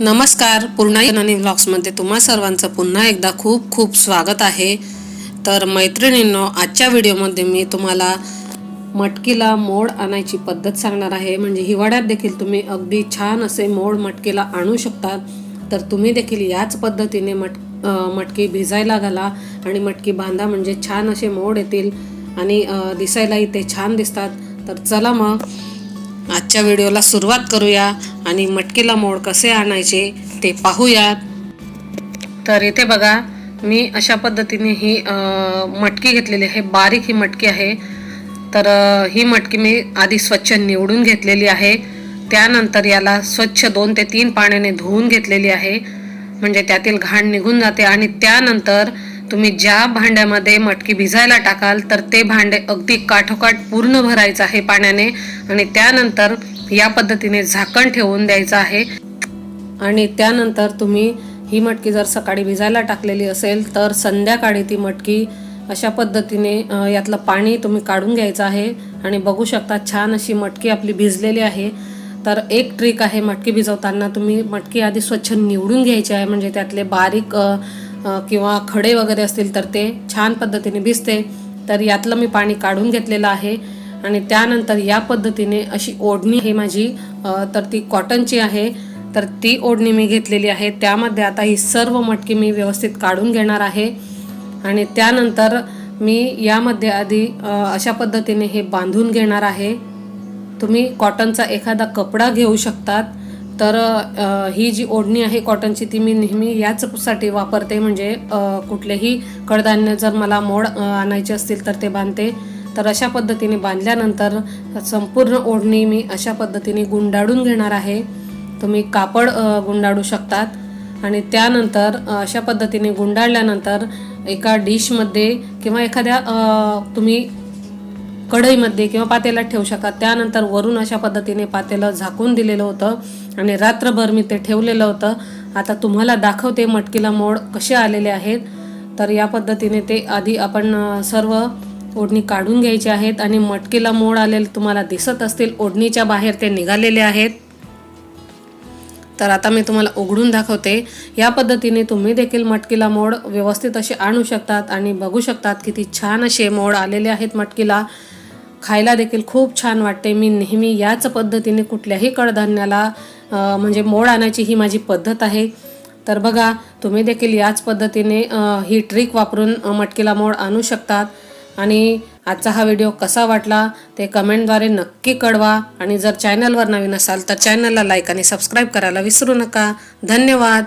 नमस्कार पूर्णायनानी आणि व्लॉग्समध्ये तुम्हा सर्वांचं पुन्हा एकदा खूप खूप स्वागत आहे. तर मैत्रिणींनो आजच्या व्हिडिओमध्ये मी तुम्हाला मटकीला मोड आणायची पद्धत सांगणार आहे. म्हणजे हिवाळ्यात देखील तुम्ही अगदी छान असे मोड मटकीला आणू शकता तर तुम्ही देखील याच पद्धतीने मट मटकी भिजायला घाला आणि मटकी बांधा म्हणजे छान असे मोड येतील आणि दिसायलाही ते छान दिसतात. तर चला मग आजच्या व्हिडिओला सुरुवात करूया आणि मटकीला मोड कसे आणायचे ते पाहूयात तर इथे बघा मी अशा पद्धतीने ही मटकी घेतलेली आहे. बारीक ही मटकी आहे. तर ही मटकी मी आधी स्वच्छ निवडून घेतलेली आहे. त्यानंतर याला स्वच्छ दोन ते तीन पाण्याने धुवून घेतलेली आहे. म्हणजे त्यातील घाण निघून जाते आणि त्यानंतर तुम्ही ज्या भांड्यामध्ये मटकी भिजायला टाकाल तर ते भांडे अगदी काठोकाठ पूर्ण भरायचं आहे पाण्याने आणि त्यानंतर या पद्धतीने झाकण ठेवून द्यायचं आहे. आणि त्यानंतर तुम्ही ही मटकी जर सकाळी भिजायला टाकलेली असेल तर संध्याकाळी ती मटकी अशा पद्धतीने यातलं पाणी तुम्ही काढून घ्यायचं आहे. आणि बघू शकता छान अशी मटकी आपली भिजलेली आहे. तर एक ट्रिक आहे मटकी भिजवताना तुम्ही मटकी आधी स्वच्छ निवडून घ्यायची आहे. म्हणजे त्यातले बारीक किंवा खडे वगैरे असतील तर ते छान पद्धतीने भिजते. तर यातलं मी पाणी काढून घेतलेलं आहे. आणि त्यानंतर या पद्धतीने अशी ओढणी आहे माझी. तर ती कॉटनची आहे. तर ती ओढणी मी घेतलेली आहे. त्यामध्ये आता ही सर्व मटकी मी व्यवस्थित काढून घेणार आहे. आणि त्यानंतर मी यामध्ये आधी अशा पद्धतीने हे बांधून घेणार आहे. तुम्ही कॉटनचा एखादा कपडा घेऊ शकतात. तर ही जी ओढणी आहे कॉटनची ती मी नेहमी याचसाठी वापरते. म्हणजे कुठलेही कडधान्य जर मला मोड आणायचे असतील तर ते बांधते. तर अशा पद्धतीने बांधल्यानंतर संपूर्ण ओढणी मी अशा पद्धतीने गुंडाळून घेणार आहे. तुम्ही कापड गुंडाळू शकतात. आणि त्यानंतर अशा पद्धतीने गुंडाळल्यानंतर एका डिशमध्ये किंवा एखाद्या तुम्ही कढईमध्ये किंवा पातेल्यात ठेवू शकता. त्यानंतर वरून अशा पद्धतीने पातेलं झाकून दिलेलं होतं आणि रात्रभर मी ते ठेवलेलं होतं. आता तुम्हाला दाखवते मटकीला मोड कसे आलेले आहेत. तर या पद्धतीने ते आधी आपण सर्व ओढणी काढून घ्यायची आहेत आणि मटकीला मोड आलेले तुम्हाला दिसत असतील. ओढणीच्या बाहेर ते निघालेले आहेत. तर आता मी तुम्हाला उघडून दाखवते. या पद्धतीने तुम्ही देखील मटकीला मोड व्यवस्थित असे आणू शकतात आणि बघू शकतात किती छान असे मोड आलेले आहेत मटकीला. खायला देखील खूप छान वाटते. मी नेहमी याच पद्धतीने कुठल्याही कडधान्याला म्हणजे मोड आणायची ही माझी पद्धत आहे. तर बघा तुम्ही देखील याच पद्धतीने ही ट्रिक वापरून मटकीला मोड आणू शकतात. आणि आजचा हा व्हिडिओ कसा वाटला ते कमेंटद्वारे नक्की कळवा. आणि जर चॅनलवर नवीन असाल तर चॅनलला लाईक आणि सबस्क्राईब करायला विसरू नका. धन्यवाद!